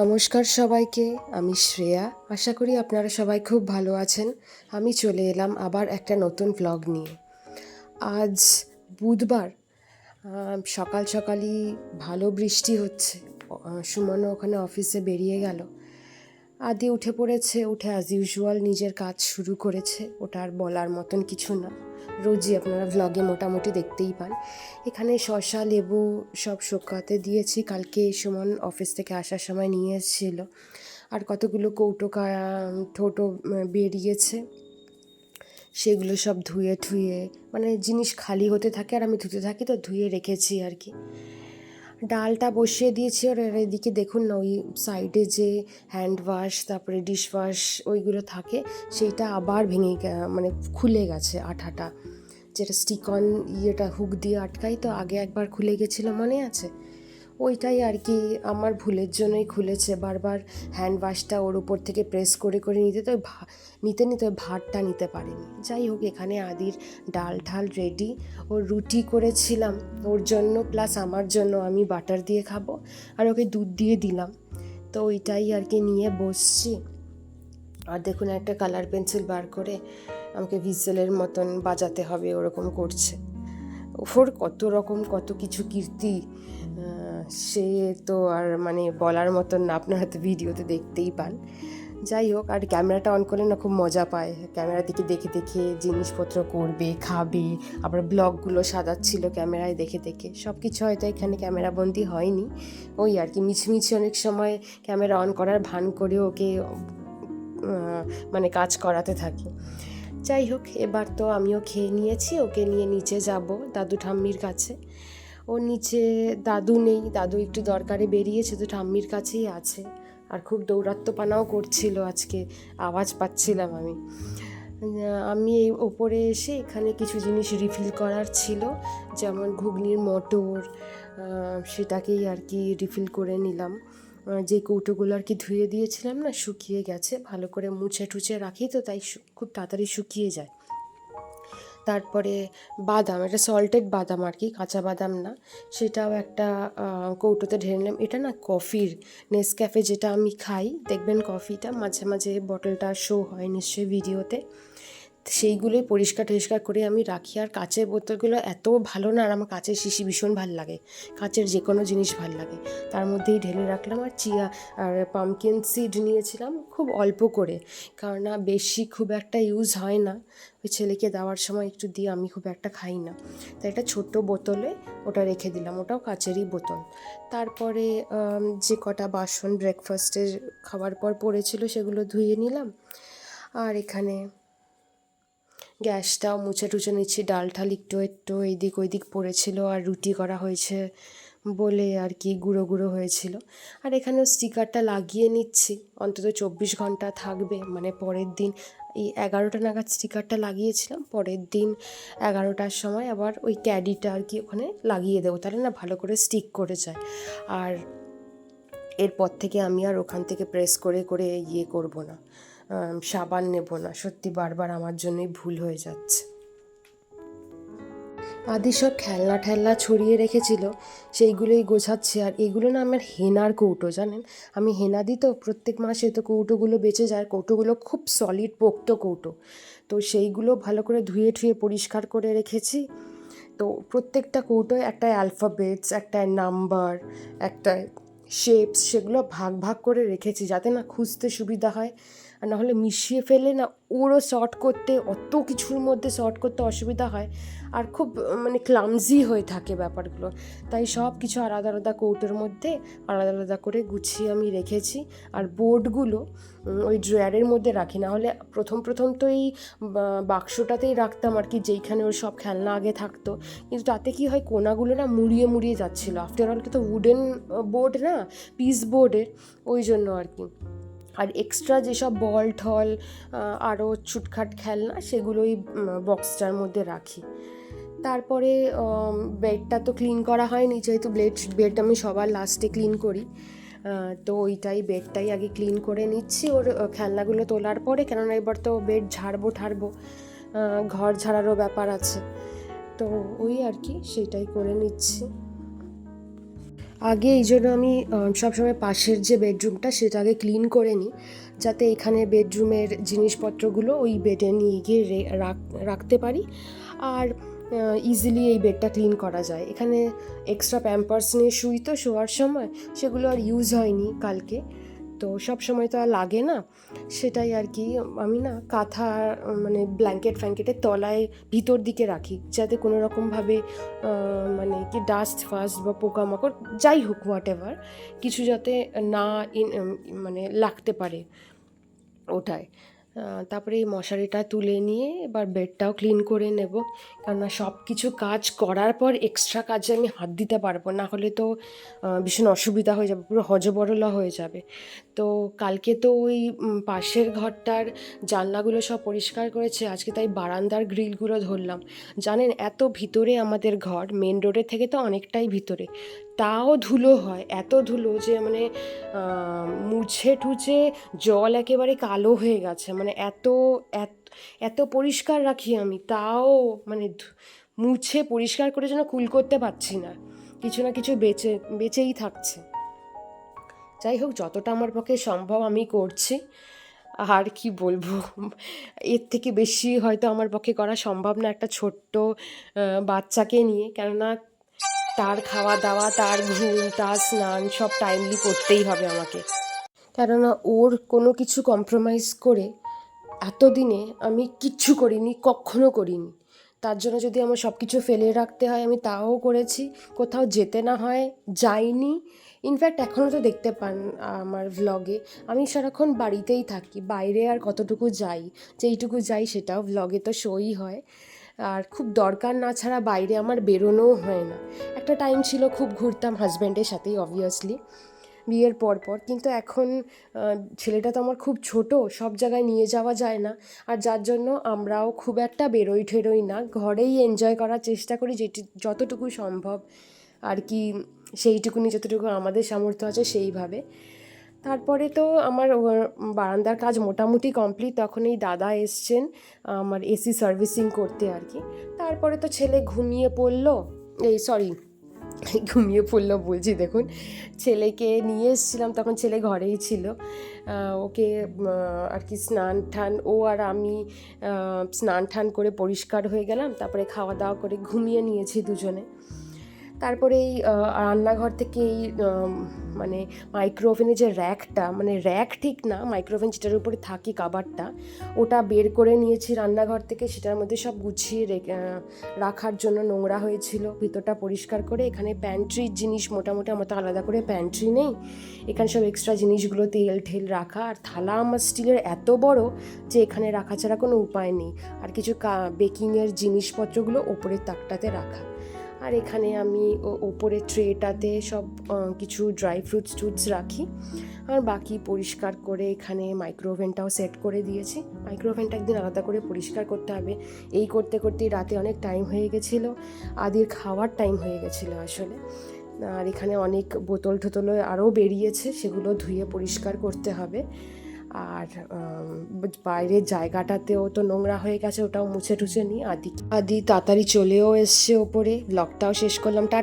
নমস্কার সবাইকে, আমি শ্রেয়া। আশা করি আপনারা সবাই খুব ভালো আছেন। আমি চলে এলাম আবার একটা নতুন ব্লগ নিয়ে। আজ বুধবার সকাল সকালই ভালো বৃষ্টি হচ্ছে। সুমন সুমনও ওখানে অফিসে বেরিয়ে গেল। আদি উঠে পড়েছে, উঠে অ্যাজ ইউজুয়াল নিজের কাজ শুরু করেছে। ওটা আর বলার মতন কিছু না। রোজই আপনারা ভ্লগে মোটামুটি দেখতেই পান। এখানে শশা লেবু সব শোকাতে দিয়েছি। কালকে সুমন অফিস থেকে আসার সময় নিয়ে এসেছিল আর কতগুলো কৌটো ঠোঁটো বেরিয়েছে। সেগুলো সব ধুয়ে ঠুয়ে মানে জিনিস খালি হতে থাকে আর আমি ধুতে থাকি তো ধুয়ে রেখেছি আর কি। ডালটা বসিয়ে দিয়েছি আর এদিকে দেখুন না, ওই সাইডে যে হ্যান্ড ওয়াশ তারপরে ডিশ ওয়াশ ওইগুলো থাকে, সেইটা আবার ভেঙে মানে খুলে গেছে আঠাটা। যেটা স্টিকন ইয়েটা হুক দিয়ে আটকাই তো আগে একবার খুলে গেছিল মনে আছে? ওইটাই আর কি আমার ভুলের জন্যই খুলেছে। বারবার হ্যান্ড ওয়াশটা ওর উপর থেকে প্রেস করে করে নিতে তো নিতে নিতে ওই ভাতটা নিতে পারিনি। যাই হোক, এখানে আদির ডাল ঠাল রেডি ওর রুটি করেছিলাম, ওর জন্য প্লাস আমার জন্য আমি বাটার দিয়ে খাব। আর ওকে দুধ দিয়ে দিলাম। তো ওইটাই আর কি নিয়ে বসছি। আর দেখুন, একটা কালার পেন্সিল বার করে আমাকে ভিজেলের মতন বাজাতে হবে, ওরকম করছে। ওর কত রকম কত কিছু কীর্তি সে তো আর মানে বলার মতন না, আপনারা তো ভিডিওতে দেখতেই পান। যাই হোক, আর ক্যামেরাটা অন করলে না খুব মজা পায়। ক্যামেরা দিকে দেখে দেখে জিনিসপত্র করবে, খাবে, আবার ব্লগগুলো সাজাচ্ছিল ক্যামেরায় দেখে দেখে। সব কিছু হয়তো এখানে ক্যামেরাবন্দি হয়নি। ওই আর কি, মিছমিছি অনেক সময় ক্যামেরা অন করার ভান করে ওকে মানে কাজ করাতে থাকি। যাই হোক, এবার তো আমিও খেয়ে নিয়েছি, ওকে নিয়ে নিচে যাব দাদু ঠাম্মির কাছে। ও নিচে, দাদু নেই, দাদু একটু দরকারে বেরিয়েছে তো ঠাম্মির কাছেই আছে। আর খুব দৌরাত্ম্যপানাও করছিল আজকে, আওয়াজ পাচ্ছিলাম আমি। আমি এই ওপরে এসে এখানে কিছু জিনিস রিফিল করার ছিল, যেমন ঘুগনির মটর সেটাকেই আর কি রিফিল করে নিলাম। যে কৌটোগুলো আর কি ধুয়ে দিয়েছিলাম না, শুকিয়ে গেছে, ভালো করে মুছে টুছে রাখি তো, তাই খুব তাড়াতাড়ি শুকিয়ে যায়। তারপরে বাদাম এটা সল্টেড বাদাম আর কি, কাঁচা বাদাম না, সেটাও একটা কৌটোতে ঢেলে নিলাম। এটা না কফির নেসক্যাফে যেটা আমি খাই, দেখবেন কফিটা মাঝে মাঝে বটলটা শো হয় নিশ্চয়ই ভিডিওতে সেইগুলোই পরিষ্কার টরিষ্কার করে আমি রাখি। আর কাচের বোতলগুলো এত ভালো না, আর আমার কাচের শিশি ভীষণ ভালো লাগে। কাচের যে কোনো জিনিস ভালো লাগে। তার মধ্যেই ঢেলে রাখলাম আর চিয়া আর পামকিন সিড নিয়েছিলাম খুব অল্প করে। কারণ না বেশি খুব একটা ইউজ হয় না। ওই ছেলেকে দেওয়ার সময় একটু দিয়ে আমি খুব একটা খাই না। তাই একটা ছোট্ট বোতলে ওটা রেখে দিলাম। ওটাও কাচেরই বোতল। তারপরে যে কটা বাসন ব্রেকফাস্টের খাওয়ার পর পড়েছিল সেগুলো ধুয়ে নিলাম। আর এখানে গ্যাসটাও মুছে টুছে নিচ্ছি ডাল ঠাল একটু একটু এইদিক ওইদিক পড়েছিল আর রুটি করা হয়েছে বলে আর কি গুঁড়ো গুঁড়ো হয়েছিল। আর এখানেও স্টিকারটা লাগিয়ে নিচ্ছি, অন্তত চব্বিশ ঘণ্টা থাকবে। মানে পরের দিন এই এগারোটা নাগাদ স্টিকারটা লাগিয়েছিলাম, পরের দিন এগারোটার সময় আবার ওই ক্যাডিটা আর কি ওখানে লাগিয়ে দেবো, তাহলে না ভালো করে স্টিক করে যায়। আর এরপর থেকে আমি আর ওখান থেকে প্রেস করে করে ইয়ে করব না। সাবান নেব না। সত্যি বারবার আমার জন্যই ভুল হয়ে যাচ্ছে। আদি সব খেলনা ঠেলনা ছড়িয়ে রেখেছিল, সেইগুলোই গোছাচ্ছি। আর এগুলো না আমার হেনার কৌটো, জানেন? আমি হেনা দিই তো প্রত্যেক মাসে তো কৌটোগুলো বেঁচে যায়। কৌটোগুলো খুব সলিড পোক্ত কৌটো। তো সেইগুলো ভালো করে ধুয়ে ঠুয়ে পরিষ্কার করে রেখেছি। তো প্রত্যেকটা কৌটোয় একটা অ্যালফাবেটস একটা নাম্বার একটা শেপস সেগুলো ভাগ ভাগ করে রেখেছি যাতে না খুঁজতে সুবিধা হয়। আর নাহলে মিশিয়ে ফেলে না ওরও শর্ট করতে, অত কিছুর মধ্যে শর্ট করতে অসুবিধা হয়। আর খুব মানে ক্লামজি হয়ে থাকে ব্যাপারগুলো। তাই সব কিছু আলাদা আলাদা কৌটোর মধ্যে আলাদা আলাদা করে গুছিয়ে আমি রেখেছি। আর বোর্ডগুলো ওই ড্রয়ারের মধ্যে রাখি। না হলে প্রথম প্রথম তো এই বাক্সটাতেই রাখতাম আর কি, যেইখানে ওর সব খেলনা আগে থাকতো। কিন্তু তাতে কি হয়, কোনাগুলো না মুড়িয়ে মুড়িয়ে যাচ্ছিল। আফটার অল তো উডেন বোর্ড না পিস বোর্ডের ওই জন্য আর কি। আর এক্সট্রা যেসব বল ঠল আরও ছুটখাট খেলনা, সেগুলোই বক্সটার মধ্যে রাখি। তারপরে বেডটা তো ক্লিন করা হয়নি, যেহেতু বেড বেড আমি সবার লাস্টে ক্লিন করি। তো ওইটাই বেডটাই আগে ক্লিন করে নিচ্ছি। ওর খেলনাগুলো তোলার পরে, কেননা এবার তো বেড ঝাড়বো, ঠাড়বো ঘর ঝাড়ারও ব্যাপার আছে। তো ওই আর কি, সেটাই করে নিচ্ছি। আগে এই জন্য আমি সবসময় পাশের যে বেডরুমটা সেটা আগে ক্লিন করে নিই, যাতে এখানে বেডরুমের জিনিসপত্রগুলো ওই বেডে নিয়ে গিয়ে রাখতে পারি। আর ইজিলি এই বেডটা ক্লিন করা যায়। এখানে এক্সট্রা প্যাম্পার্স নিয়ে শুই তো শোয়ার সময়, সেগুলো আর ইউজ হয়নি কালকে। তো সব সময় তো আর লাগে না। সেটাই আর কি, আমি না কাঁথা মানে ব্ল্যাঙ্কেট ফ্ল্যাঙ্কেটের তলায় ভিতর দিকে রাখি, যাতে কোনো রকমভাবে মানে কি ডাস্ট ফাস্ট বা পোকামাকড় যাই হোক হোয়াট এভার কিছু যাতে না মানে লাগতে পারে ওটায়। তারপরে এই মশারিটা তুলে নিয়ে এবার বেডটাও ক্লিন করে নেব। কেননা সব কিছু কাজ করার পর এক্সট্রা কাজে আমি হাত দিতে পারব, না হলে তো ভীষণ অসুবিধা হয়ে যাবে, পুরো হজবরলা হয়ে যাবে। তো কালকে তো ওই পাশের ঘরটার জানলাগুলো সব পরিষ্কার করেছে, আজকে তাই বারান্দার গ্রিলগুলো ধরলাম। জানেন, এত ভিতরে আমাদের ঘর মেন রোডের থেকে তো অনেকটাই ভিতরে। তাও ধুলো হয়, এত ধুলো যে মানে মুছে টুছে জল একেবারে কালো হয়ে গেছে। মানে এত এত পরিষ্কার রাখি আমি, তাও মানে মুছে পরিষ্কার করে যেন কুল করতে পারছি না। কিছু না কিছু বেঁচে, বেঁচেই থাকছে। যাই হোক, যতটা আমার পক্ষে সম্ভব আমি করছি। আর কি বলব? এর থেকে বেশি হয়তো আমার পক্ষে করা সম্ভব না একটা ছোট্ট বাচ্চাকে নিয়ে। কেননা তার খাওয়া দাওয়া তার ঘুম, তার স্নান সব টাইমলি করতেই হবে আমাকে। কেননা ওর কোনো কিছু কম্প্রোমাইজ করে এতদিনে আমি কিচ্ছু করিনি, কখনো করিনি। তার জন্য যদি আমার সব কিছু ফেলে রাখতে হয়, আমি তাও করেছি। কোথাও যেতে না হয়, যাইনি। ইনফ্যাক্ট এখনও তো দেখতে পান আমার ভ্লগে আমি সারাক্ষণ বাড়িতেই থাকি, বাইরে আর কতটুকু যাই, যেইটুকু যাই সেটাও ভ্লগে তো শোই হয়। আর খুব দরকার না ছাড়া বাইরে আমার বেরোনোও হয় না। একটা টাইম ছিল খুব ঘুরতাম হাজব্যান্ডের সাথেই অবভিয়াসলি বিয়ের পর পর। কিন্তু এখন ছেলেটা তো আমার খুব ছোট, সব জায়গায় নিয়ে যাওয়া যায় না। আর যার জন্য আমরাও খুব একটা বেরোই ঠেরোই না। ঘরেই এনজয় করার চেষ্টা করি যেটি, যতটুকু সম্ভব। আর কি, সেইটুকুনি যতটুকু আমাদের সামর্থ্য আছে সেইভাবে। তারপরে তো আমার বারান্দার কাজ মোটামুটি কমপ্লিট। তখন এই দাদা এসছেন, আমার এসি সার্ভিসিং করতে আর কি। তারপরে তো ছেলে ঘুমিয়ে পড়ল। এই সরি, ঘুমিয়ে পড়ল বলছি দেখুন। ছেলেকে নিয়ে এসেছিলাম, তখন ছেলে ঘরেই ছিল। ওকে আর কি স্নান টান ও আর আমি স্নান টান করে পরিষ্কার হয়ে গেলাম। তারপরে খাওয়া দাওয়া করে ঘুমিয়ে নিয়েছি দুজনে। তারপরে এই রান্নাঘর থেকে এই মানে মাইক্রোওভেনের যে র্যাকটা মানে র্যাক ঠিক না মাইক্রোওভেন যেটার উপরে থাকে কাবারটা, ওটা বের করে নিয়েছি রান্নাঘর থেকে। সেটার মধ্যে সব গুছিয়ে রেখে রাখার জন্য নোংরা হয়েছিল। ভিতরটা পরিষ্কার করে এখানে প্যান্ট্রির জিনিস মোটামুটি আমার তো আলাদা করে প্যান্ট্রি নেই। এখানে সব এক্সট্রা জিনিসগুলো তেল ঠেল রাখা। আর থালা আমার স্টিলের এত বড় যে এখানে রাখা ছাড়া কোনো উপায় নেই। আর কিছু বেকিংয়ের জিনিসপত্রগুলো ওপরের তাকটাতে রাখা। আর এখানে আমি ওপরে ট্রেটাতে সব কিছু ড্রাই ফ্রুটস টুটস রাখি। আর বাকি পরিষ্কার করে এখানে মাইক্রোওভেনটাও সেট করে দিয়েছি। মাইক্রোওভেনটা একদিন আলাদা করে পরিষ্কার করতে হবে। এই করতে করতেই রাতে অনেক টাইম হয়ে গেছিল। আদির খাওয়ার টাইম হয়ে গেছিল আসলে। আর এখানে অনেক বোতল টোতলও আরও বেরিয়েছে, সেগুলো ধুয়ে পরিষ্কার করতে হবে। আর বাইরের জায়গাটাতেও তো নোংরা হয়ে গেছে, ওটাও মুছে টুছে নিই আদি আদি তাড়াতাড়ি চলেও এসছে ওপরে। ব্লগটাও শেষ করলাম। টা